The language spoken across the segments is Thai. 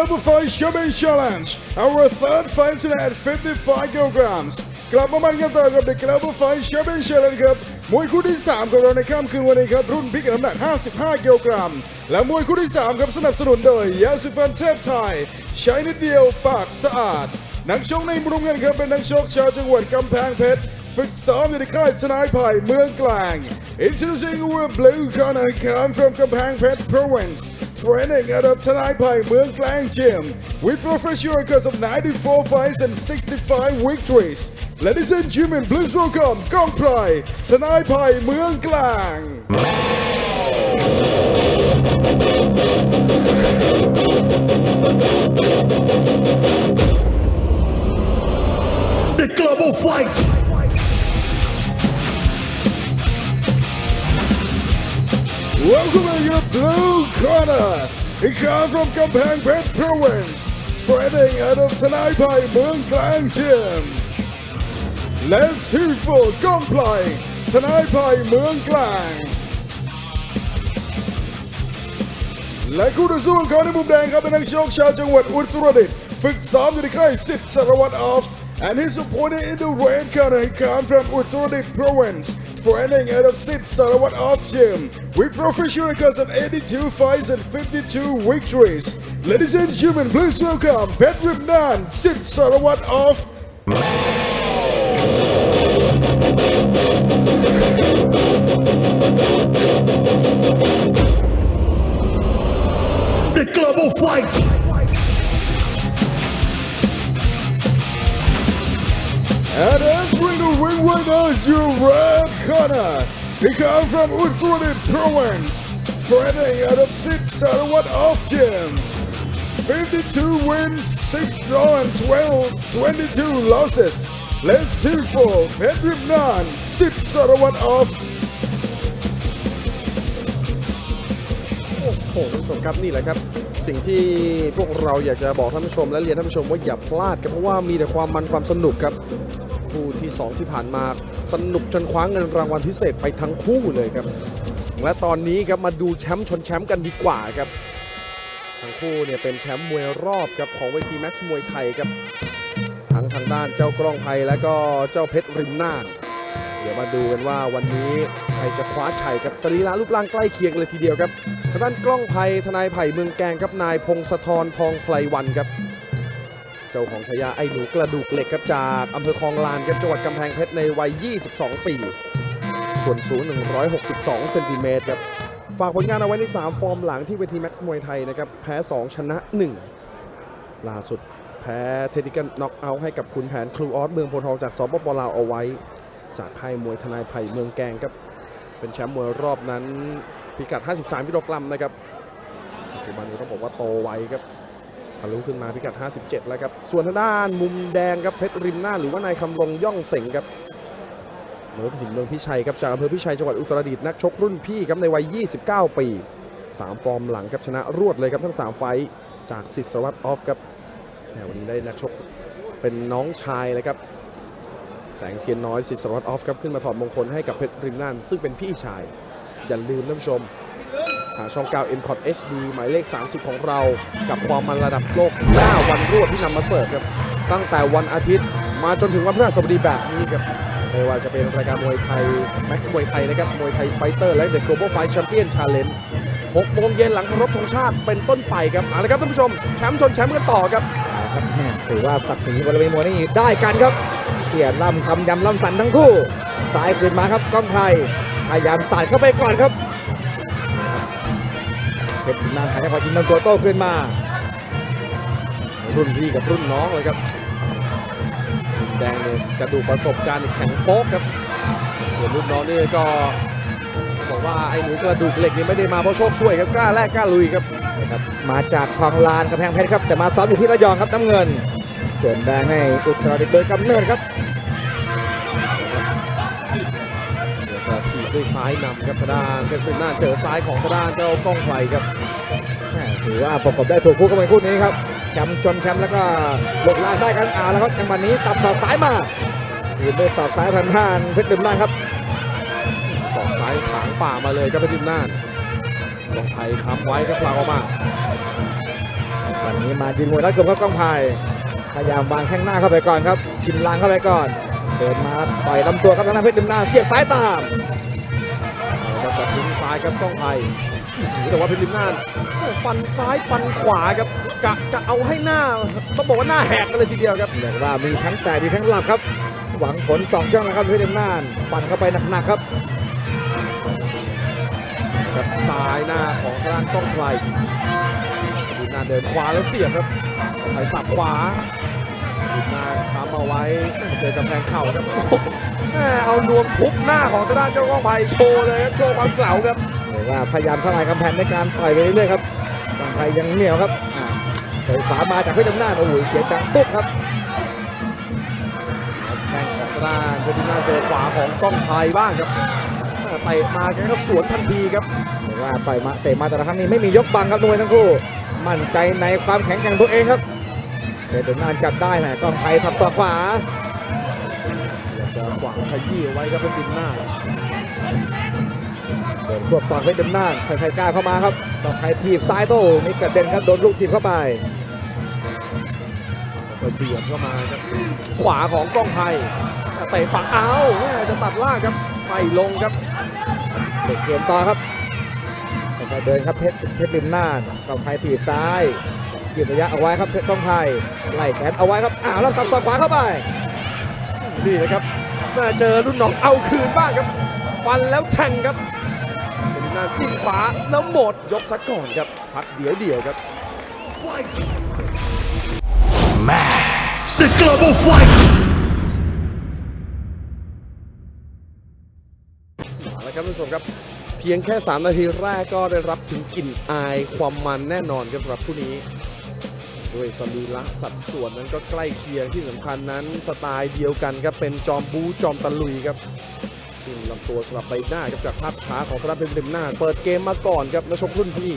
Global Fight Champion Challenge. Our third fight tonight at 55 kilograms. กลับมามันกันต่อกับ The Global Fight Champion Challenge ครับมวยคู่ที่ 3 ของเราในค่ำคืนวันนี้ครับ รุ่นพิกน้ำหนัก 55 กิโลกรัม และมวยคู่ที่ 3 ครับสนับสนุนโดยยาสีฟันเทพไทย ใช้นิดเดียวปากสะอาด นักชกในมุมเงินครับเป็นนักชกชาวจังหวัดกำแพงเพชร ฝึกซ้อมอยู่ในค่ายทนายไผ่เมืองกลาง Introducing our blue corner come from Kampang Pet Province. Training out of Tanai Pai Muang Klang Gym. With professional records of 94 fights and 65 victories. Ladies and gentlemen, please welcome Gong Prai Tanai Pai Muang Klang corner. He comes from Kampang Pet Province, training out of Tanai Pai Muang Klang Gym. Let's hear for Gunplay, Tanai Pai Muang Klang. และคู่ต่อสู้ของเขาในมุมแดงครับเป็นนักชกชาวจังหวัดอุตรดิตถ์ฝึกซ้อมอยู่ในค่ายสิทธิ์สารวัตรออฟ and his opponent in the red corner he come from Uttaradit province training out of Sid Sarawat Off Gym with professional records of 82 fights and 52 victories. Ladies and gentlemen, please welcome Pet Rimnan, Sid Sarawat Off The Global Fight. And entering the ring right now is your red corner. He comes from Uttarakhand province, fighting out of Sid Sarawat Off Gym. 52 wins, 6 draw and 12, 22 losses. Let's hear for Pedro Nan, Sid Sarawat Off โอ้โหท่านผู้ชมครับนี่แหละครับ สิ่งที่พวกเราอยากจะบอกท่านผู้ชมและเรียนท่านผู้ชมว่าอย่าพลาดครับเพราะว่ามีแต่ความมันความสนุกครับ คู่ที่ 2 ที่ผ่านมาสนุกจนคว้างเงินรางวัลพิเศษไปทั้งคู่เลยครับ และตอนนี้ครับมาดูแชมป์ชนแชมป์กันดีกว่าครับ ทั้งคู่เนี่ยเป็นแชมป์มวยรอบครับของเวทีแม็กซ์มวยไทยครับ ทั้งทางด้านเจ้ากล้องไพและก็เจ้าเพชรริมน่านเดี๋ยวมาดูกันว่าวันนี้ใครจะคว้าชัยครับสรีระรูปร่างใกล้เคียงเลยทีเดียวครับทางด้านกล้องไผ่ทนายไผ่เมืองแกงครับนายพงศธรทองไพลวันครับ เจ้าของฉายาไอ้หนูกระดูกเหล็กครับจากอำเภอคลองลานครับจังหวัดกำแพงเพชรในวัย 22 ปี ส่วนสูง 162 เซนติเมตรครับฝากผลงานเอาไว้ใน 3 ฟอร์มหลังที่เวทีแม็กซ์มวยไทยนะครับแพ้ 2 ชนะ 1 ล่าสุดแพ้เทคนิคน็อกเอาท์ให้กับคุณแผนครูออสเมืองโพทองจากสปปลาวเอาไว้ จากค่ายมวยทนายไผ่เมืองแกงครับเป็นแชมป์มวยรอบนั้นพิกัด 53 กิโลกรัมนะครับปัจจุบันนี้ต้องบอกว่าโตไวครับ ทะลุขึ้นมาพิกัด 57 แล้วครับ ส่วนทางด้านมุมแดงครับเพชรริมหน้าหรือว่านายคำลงย่องเสงครับเมืองหินเมืองพิชัยครับจากอำเภอพิชัยจังหวัดอุตรดิตถ์นักชกรุ่นพี่ครับในวัย 29 ปี 3 ฟอร์มหลังครับชนะรวดเลยครับทั้ง 3 ไฟจากสิทธิ์สวัสดิ์ออฟครับแหมวันนี้ได้นักชกเป็นน้องชายเลยครับแสงเทียนน้อยสิทธิ์สารวัตรออฟครับขึ้นมาถอดมงคลให้กับเพชรริมน่านซึ่งเป็นพี่ชายอย่าลืมท่านผู้ชม หาช่อง 9 m c o t HD หมายเลข 30 ของเรา กับความมันระดับโลก 5 วันรวดที่นำมาเสิร์ฟครับ ตั้งแต่วันอาทิตย์มาจนถึงวันพฤหัสบดีแบบนี้ครับไม่ว่าจะเป็นรายการมวยไทย แม็กซ์มวยไทยนะครับ มวยไทยไฟเตอร์และ The Global Fight Champion Challenge 6โมงเย็นหลังครพธงชาติเป็นต้นไปครับเอาละครับท่านผู้ชม แชมป์ชนแชมป์กันต่อครับครับถือว่าศักดิ์ศรีบริเวณมวยนี่ได้กันครับเกียรติล่ำคำยำล่ำสันทั้งคู่ สายขึ้นมาครับกล้องไทยพยายามสาดเข้าไปก่อนครับ เพชรนางไทยพอจินนำตัวโต้ขึ้นมา รุ่นพี่กับรุ่นน้องเลยครับแดงเนี่ยกระดูกประสบการณ์แข็งโป๊กครับส่วนรุ่นน้องนี่ก็บอกว่าไอ้หนูกระดูกเหล็กนี่ไม่ได้มาเพราะโชคช่วยครับกล้าแลกกล้าลุยครับนะครับมาจากคลองลานกำแพงเพชรครับแต่มาซ้อมอยู่ที่ระยองครับน้ำเงินส่วนแดงให้อุตรดิตถ์โดยกำเนิดครับ ด้วยซ้ายนำครับทางด้านเพชรพิมน้าเจอซ้ายของทางด้านเจ้ากล้องไฟครับถือว่าประกอบได้ถูกคู่กันไปคู่นี้ครับแชมป์ชนแชมป์แล้วก็หลบล่างได้กันอ่าแล้วครับจังหวะนี้ตับศอซ้ายมายืนด้วยศอซ้ายทันท่านเพชรดื่มล่าครับสองซ้ายถางป่ามาเลยครับเพชรพิมน้ากล้องไฟค้ำไว้ครับพลางออกมาวันนี้มายืนมวยรัดกลุ่มครับกล้องพายพยายามวางแข้งหน้าเข้าไปก่อนครับชิมลางเข้าไปก่อนเดินมาต่อยลำตัวครับทางด้านเพชรดึงหน้าเสียบซ้ายตามายครับกล้องไทยแต่ว่าเพชรลิมนานฟันซ้ายฟันขวาครับกะจะเอาให้หน้าต้องบอกว่าหน้าแหกกันเลยทีเดียวครับเรียกว่ามีทั้งแต่มีทั้งหลับครับ หวังผลสองช่องนะครับเพชรดึงหน้าปั่นเข้าไปหนักๆครับกับซ้ายหน้าของทางด้านกล้องไทยดูหน้าเดินขวาแล้วเสียบครับกล้องไทยสับขวาดูหน้าค้ำเอาไว้เจอกำแพงเข่าครับโอ้โหแม่ เอานวมทุบหน้าของทางด้านเจ้ากล้องไทยโชว์เลยครับโชว์ความเก่าครับเรียกว่าพยายามทลายกำแพงในการต่อยไปเรื่อยๆครับกองไทยยังเหนียวครับอ่าเตะขวามาจากเพชรดึงหน้าโอ้โหเสียงดังตุ๊บครับแข้งของทางด้านเพชรลิมนานเจอขวาของกล้องไทยบ้างครับแม่เตะมาแกก็สวนทันทีครับเรียกว่าต่อยมาเตะมาแต่ละครั้งนี้ไม่มียกบังครับมวยทั้งคู่ มั่นใจในความแข็งแกร่งตัวเองครับเพชรดึงหน้าจับได้แหมกองไทยทับต่อขวาอยากจะ ขวางขยี้เอาไว้ครับเป็นดินหน้าเดินพวกต่อเพชรดึงหน้าใครๆกล้าเข้ามาครับกองไทยถีบซ้ายโต้นี่กระเด็นครับโดนลูกถีบเข้าไปไปเบียดเข้ามาครับขวาของกล้องไทยเตะฝั่งเอาแม่จะตัดล่างครับไม่ลงครับเด็กเกมต่อครับค่อยๆเดินครับเพชรเพชรริมหน้ากองไทยถีบซ้ายยืดระยะเอาไว้ครับเพชรกองไทยไล่แขนเอาไว้ครับอ้าวแล้วตัดต่อขวาเข้าไปนี่นะครับ แม่เจอรุ่นน้องเอาคืนบ้างครับ ฟันแล้วแทงครับเป็นหน้าจิ้มขวาแล้วหมดยกซะก่อนครับ พักเดี๋ยวเดียวครับ Fight! Max! The Global Fight! เอาละครับท่านผู้ชมครับ เพียงแค่ 3 นาทีแรกก็ได้รับถึงกลิ่นอายความมันแน่นอนครับสำหรับผู้นี้ ด้วยสรีระสัดส่วนนั้นก็ใกล้เคียงที่สำคัญนั้นสไตล์เดียวกันครับเป็นจอมบูจอมตะลุยครับซึ่งลำตัวสลับใบหน้าครับจากภาพช้าของพระเป็นริมหน้า เปิดเกมมาก่อนครับนักชกรุ่นพี่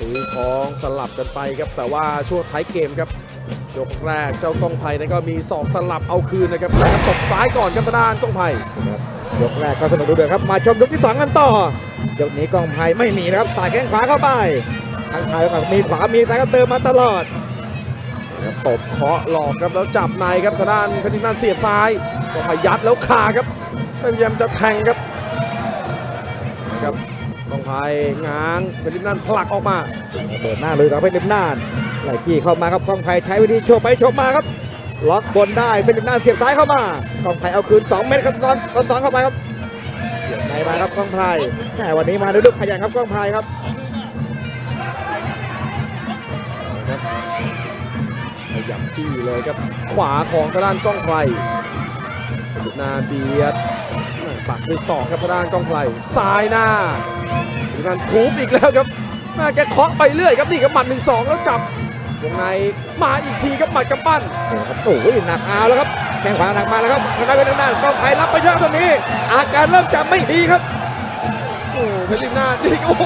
ตีของสลับกันไปครับแต่ว่าช่วงท้ายเกมครับยกแรกเจ้ากล้องไผ่นั้นก็มีศอกสลับเอาคืนนะครับตบซ้ายก่อนครับทางด้านกล้องไผ่ยกแรกก็สนุกดูเดือดครับมาชมยกที่สองกันต่อยกนี้กองไทยไม่หนีนะครับสายแข้งขวาเข้าไป ทางไทยก็มีขวามีซ้ายก็เติมมาตลอดตบเคาะหลอกครับแล้วจับในครับทางด้านเพชรนินันเสียบซ้ายก็พยัดแล้วคาครับพยายามจะแทงครับครับกองไพง้างเพชรนินันผลักออกมาเดินหน้าเลยครับเพชรลิมนานไหลกี้เข้ามาครับกองไทยใช้วิธีโชว์ไปโชว์มาครับล็อกบนได้เพชรลิมนานเสียบซ้ายเข้ามากองไทยเอาคืน 2 เมตรครับตอนตอนเข้าไปครับเสียบในมาครับกองไทยแหมวันนี้มาด้วยลูกขยันครับกองไทยครับ พยายามจี้เลยครับ ขวาของทางด้านกล้องไพเพชรนินันเบียดปักด้วยศอกครับทางด้านกล้องไพซ้ายหน้าเพชรนินันทุบอีกแล้วครับหน้าแกเคาะไปเรื่อยครับนี่ครับหมัดหนึ่งสองแล้วจับวงในมาอีกทีครับหมัดกำปั้นนี่ครับโอ้ยหนักเอาแล้วครับแข้งขวาหนักมาแล้วครับทางด้านเพชรลิมนานกองไทยรับไปเยอะตรงนี้ อาการเริ่มจะไม่ดีครับโอ้โหเพชรลิมนานี่โอ้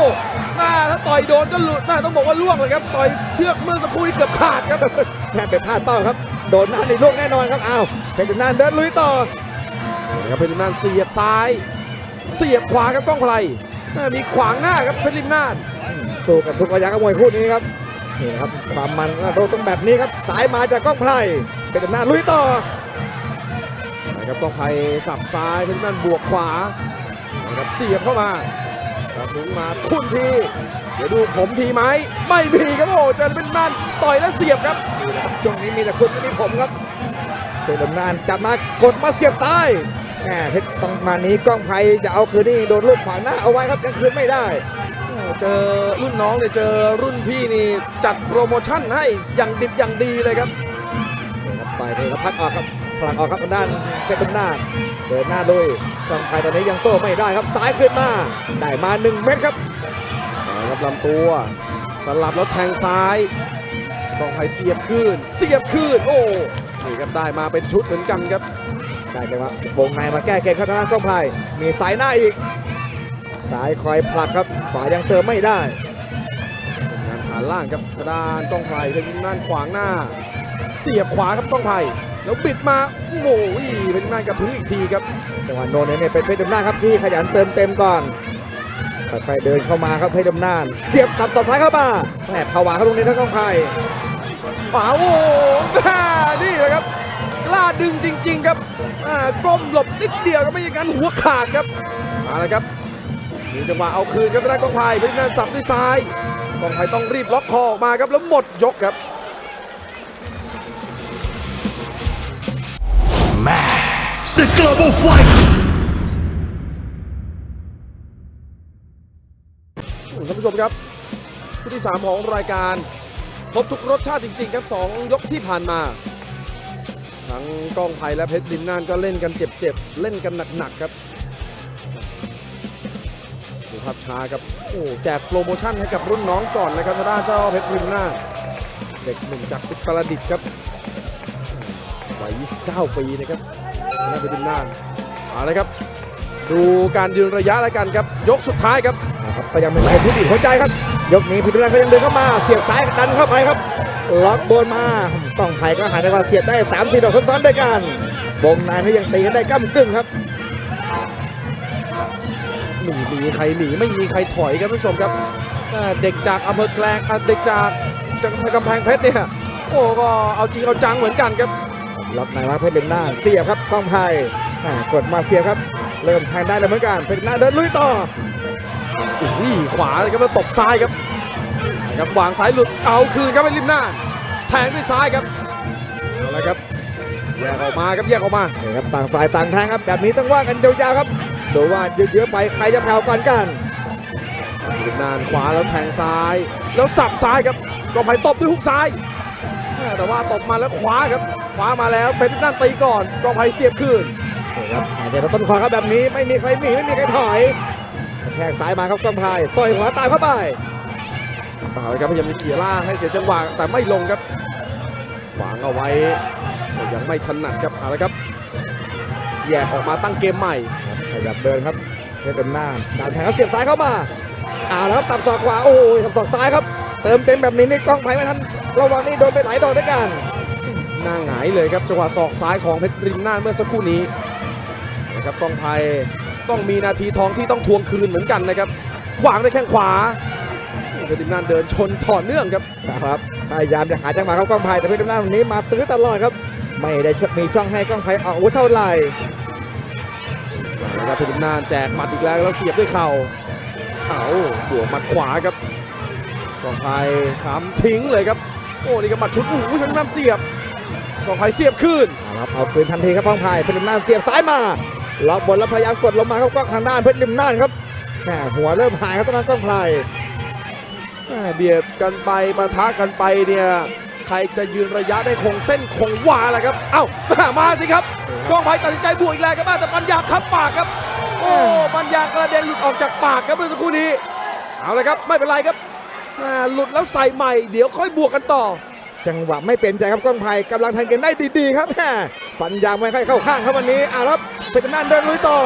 โหหน้าถ้าต่อยโดนก็หลุดหน้าต้องบอกว่าล่วงเลยครับ ต่อยเชือกเมื่อสักครู่นี่เกือบขาดครับแค่ไปพลาดเป้าครับ โดนหน้าในลูกแน่นอนครับอ้าวเพชรจุนานเดินลุยต่อครับเพชรลิมนานเสียบซ้าย เสียบขวาครับกล้องไพรแม่มีขวางหน้าครับเพชรลิมนานสู้กับทุกระยะกับมวยคู่นี้ครับนี่ครับความมันโดนต้องแบบนี้ครับสายมาจากกล้องไพรเพชรจุนานลุยต่อนะครับกล้องไพรสับซ้ายเพชรลิมนานบวกขวานะครับเสียบเข้ามา ครับลุงมาทุ่นที เดี๋ยวดูผมทีไหม ไม่มีครับโอ้โหเจอเพชรลิมนานต่อยแล้วเสียบครับช่วงนี้มีแต่คุณไม่มีผมครับเพชรจุนานจับมากดมาเสียบใต้แหมเพชรต้องมานี้กล้องไพรจะเอาคืนนี่โดนลูกขวางหน้าเอาไว้ครับยังคืนไม่ได้เจอรุ่นน้องเนี่ยเจอรุ่นพี่นี่จัดโปรโมชั่นให้อย่างดิบอย่างดีเลยครับนี่ครับไปนี่ครับพักออกครับผลักออกครับทางด้านเพชรจุนานเดินหน้าลุย กล้องไพตอนนี้ยังโต้ไม่ได้ครับซ้ายขึ้นมาได้มาหนึ่งเม็ดครับครับลำตัวสลับแล้วแทงซ้ายกองไผ่เสียบขึ้นเสียบขึ้นโอ้นี่ครับได้มาเป็นชุดเหมือนกันครับได้จังหวะวงในมาแก้เกมครับทางด้านกล้องไพมีสายหน้าอีกสายคอยผลักครับขวายังเติมไม่ได้งานฐานล่างครับทางด้านกองไผ่เป็นด้านขวางหน้า เสียบขวาครับกองไผ่ แล้วบิดมาโอ้โหเป็นด้านกระทุ้งอีกทีครับจังหวะโนนเนี่ยเป็นเพชรดุมหน้าครับที่ขยันเติมเต็มก่อนค่อยๆเดินเข้ามาครับเพชรดำนานเสียบตับต่อท้ายเข้ามาแหมผวาครับตรงนี้ทั้งกองไทยป่าโอ้โหอ่านี่แหละครับกล้าดึงจริง ๆ ครับก้มหลบนิดเดียวก็ไม่อย่างนั้นหัวขาดครับมาแล้วครับมีจังหวะเอาคืนครับทางด้านกองไผ่เพชรนันสับด้วยซ้ายกองไผ่ต้องรีบล็อกคอออกมาครับแล้วหมดยกครับ The Global Fight. ท่านผู้ชมครับคู่ที่ 3 ของรายการครบทุกรสชาติจริง ๆ ครับ 2 ยกที่ผ่านมา ทั้งกล้องไผ่และเพชรลินน่านก็เล่นกันเจ็บๆ เล่นกันหนัก ๆ ครับดูภาพช้าครับ โอ้แจกโปรโมชั่นให้กับรุ่นน้องก่อนนะครับทางด้านเจ้าเพชรลินน่านเด็กหนุ่มจากอุตรดิตถ์ครับวัย29 ปีนะครับ ทางด้านเพชรลินน่านเอาเลยครับ ดูการยืนระยะแล้วกันครับ ยกสุดท้ายครับนะครับก็ยังเป็นคนที่บีบหัวใจครับ ยกนี้พิพิธภัณฑ์ก็ยังเดินเข้ามาเสียบซ้ายดันเข้าไปครับ ล็อกบนมาต้องไผ่ก็หาจังหวะเสียบได้3 4ดอกซ้อนๆด้วยกันวงในนี่ยังตีกันได้ก้ากึ่งครับหนีมีใครหนีไม่มีใครถอยครับท่านผู้ชมครับอ่าเด็กจากอำเภอแกลงอ่าเด็กจากจากกำแพงเพชรเนี่ยโอ้ก็เอาจริงเอาจังเหมือนกันครับ ล็อกในมาเพชรเดินหน้าเสียบครับต้องไผ่อ่ากดมาเสียบครับ เริ่มแทงได้แล้วเหมือนกันเพชรเดินหน้าเดินลุยต่ออุ้ยขวาเลยครับแล้วตบซ้ายครับนะครับวางซ้ายหลุดเอาคืนครับไปริมหน้าแทงด้วยซ้ายครับเอาละครับแยกออกมาครับแยกออกมานี่ครับต่างฝ่ายต่างแทงครับแบบนี้ต้องว่ากันยาวๆครับดูว่าเยอะๆไปใครจะแผ่วก่อนกันริมหน้าขวาแล้วแทงซ้าย แล้วสับซ้ายครับกองไผ่ตบด้วยฮุกซ้ายอ่าแต่ว่าตบมาแล้วขวาครับ ขวามาแล้วเป็นด้านตีก่อนกองไผ่เสียบคืนนี่ครับหายใจต้นคอครับแบบนี้ไม่มีใครหนีไม่มีใครถอยแทงซ้ายมาครับกองไผ่ต่อยหัวตามเข้าไปเปล่าเลยครับพยายามจะเขี่ยล่างให้เสียจังหวะแต่ไม่ลงครับวางเอาไว้แต่ยังไม่ถนัดครับเอาละครับแยกออกมาตั้งเกมใหม่ขยับเดินครับเพชรเดินหน้าการแทงครับเสียบซ้ายเข้ามาเอาแล้วครับตับศอกขวาโอ้ยตับศอกซ้ายครับ เติมเต็มแบบนี้นี่กล้องไผ่ไม่ทันระวังนี่โดนไปหลายดอกด้วยกัน หน้าหงายเลยครับจังหวะศอกซ้ายของเพชรริมหน้านเมื่อสักครู่นี้นะครับกองไทยต้องมีนาทีทองที่ต้องทวงคืนเหมือนกันนะครับวางด้วยแข้งขวาเพชรริมหน้านเดินชนต่อเนื่องครับครับพยายามจะหาจังหวะครับกล้องไผ่แต่เพชรเดินหน้าวันนี้มาตื้อตลอดครับ ไม่ได้มีช่องให้กล้องไผ่ออกอาวุธเท่าไหร่นะครับเพชรริมหน้านแจกหมัดอีกแล้วแล้วเสียบด้วยเข่าเอาบวกหมัดขวาครับกองไทยขำทิ้งเลยครับโอ้นี่ก็หมัดชุดอู้หูทั้งน้ำเสียบ กองไทยเสียบคืนเอาละครับเอาคืนทันทีครับกล้องไผ่เพชรเดินหน้าเสียบซ้ายมาล็อกบนแล้วพยายามกดลงมาครับกล้องทางด้านเพชรริมน่านครับแหมหัวเริ่มหายครับตอนนั้นกล้องไผ่แม่เบียดกันไปปะทะกันไปเนี่ยใครจะยืนระยะได้คงเส้นคงวาแหละครับเอ้ามาสิครับกองไผ่ตัดสินใจบวกอีกแล้วครับแต่ปัญญาคับปากครับโอ้ปัญญากระเด็นหลุดออกจากปากครับเมื่อสักครู่นี้เอาเลยครับไม่เป็นไรครับแม่หลุดแล้วใส่ใหม่เดี๋ยวค่อยบวกกันต่อ จังหวะไม่เป็นใจครับก้องไผ่กำลังแทงเกมได้ดีๆครับแหมฟันยางไม่ค่อยเข้าข้างครับวันนี้อ่าครับเพชรริมน่านเดินลุยต่อ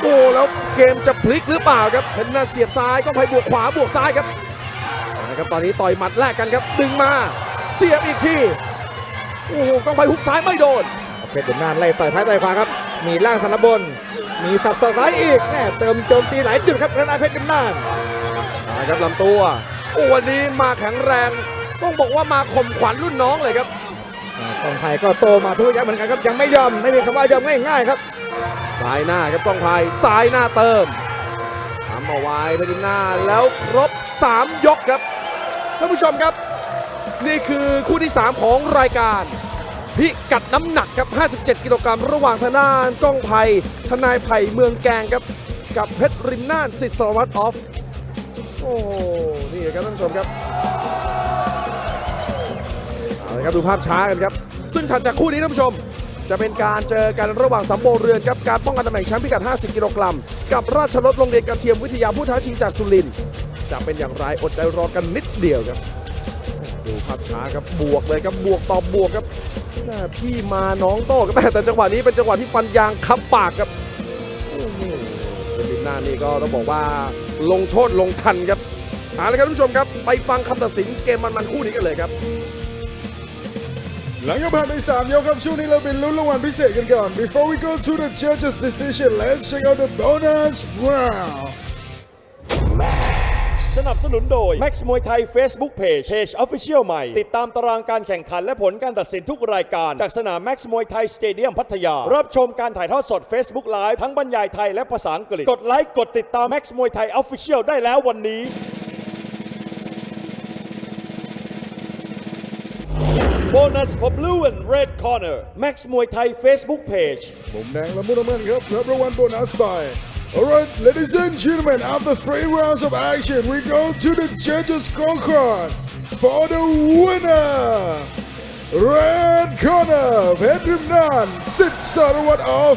โอ้แล้วเกมจะพลิกหรือเปล่าครับเพชรนาเสียบซ้ายก้องไผ่บวกขวาบวกซ้ายครับเอาละครับตอนนี้ต่อยหมัดแรกกันครับดึงมาเสียบอีกทีโอ้โหกองไผ่ฮุกซ้ายไม่โดนเพชรเดินหน้าไล่ต่อยท้ายต่อยขวาครับ มีล่างสันบน มีสับต่อซ้ายอีกแม่เติมโจมตีหลายจุดครับทางด้านเพชรเดินหน้านะครับลำตัวโอ้วันนี้มาแข็งแรง ต้องบอกว่ามาข่มขวัญรุ่นน้องเลยครับอ่ากองไผ่ก็โตมาทุกระยะเหมือนกันครับยังไม่ยอมไม่มีคำว่ายอมง่ายๆครับซ้ายหน้าครับต้องพายซ้ายหน้าเติมทำเอาไว้ไปดินหน้าแล้วครบ 3 ยกครับท่านผู้ชมครับ นี่คือคู่ที่ 3 ของรายการ พิกัดน้ำหนักครับ 57 กิโลกรัมระหว่างทางด้านก้องไผ่ทนายไผ่เมืองแกงครับกับเพชรริมน่านสิทธิ์สารวัตรออฟโอ้โหนี่ครับท่านผู้ชมครับ เอาละครับดูภาพช้ากันครับ ซึ่งถัดจากคู่นี้ท่านผู้ชม จะเป็นการเจอกันระหว่างสัมโบเรือนครับการป้องกันตำแหน่งแชมป์พิกัด 50 กิโลกรัม กับราชรถโรงเรียนกระเทียมวิทยาผู้ท้าชิงจากสุรินทร์จะเป็นอย่างไรอดใจรอกันนิดเดียวครับ ดูภาพช้าครับบวกเลยครับบวกต่อบวกครับพี่มาน้องโต้ครับแม่แต่จังหวะนี้เป็นจังหวะที่ฟันยางคับปากครับโอ้โหเป็นดินหน้านี่ก็ต้องบอกว่าลงโทษลงทันครับเอาละครับท่านผู้ชมครับ ไปฟังคำตัดสินเกมมันๆคู่นี้กันเลยครับ หลังจากผ่านไป3ยกครับช่วงนี้เราเป็นลุ้นรางวัลพิเศษกันก่อน Before we go to the judges decision let's check out the bonus round สนับสนุนโดย Max มวยไทย Facebook Page Page Official ใหม่ ติดตามตารางการแข่งขันและผลการตัดสินทุกรายการ จากสนาม Max มวยไทยสเตเดียมพัทยา รับชมการถ่ายทอดสด Facebook Live ทั้งบรรยายไทยและภาษาอังกฤษ กดไลค์ กดติดตาม Max มวยไทย Official ได้แล้ววันนี้ โบนัส for blue and red corner Max มวยไทย Facebook Page มุมแดงและมุมน้ำเงินครับรับรางวัลโบนัสไป Alright, ladies and gentlemen, after three rounds of action, we go to the judges' scorecard for the winner. Red corner, Pedrimnan, Sid Sarawat of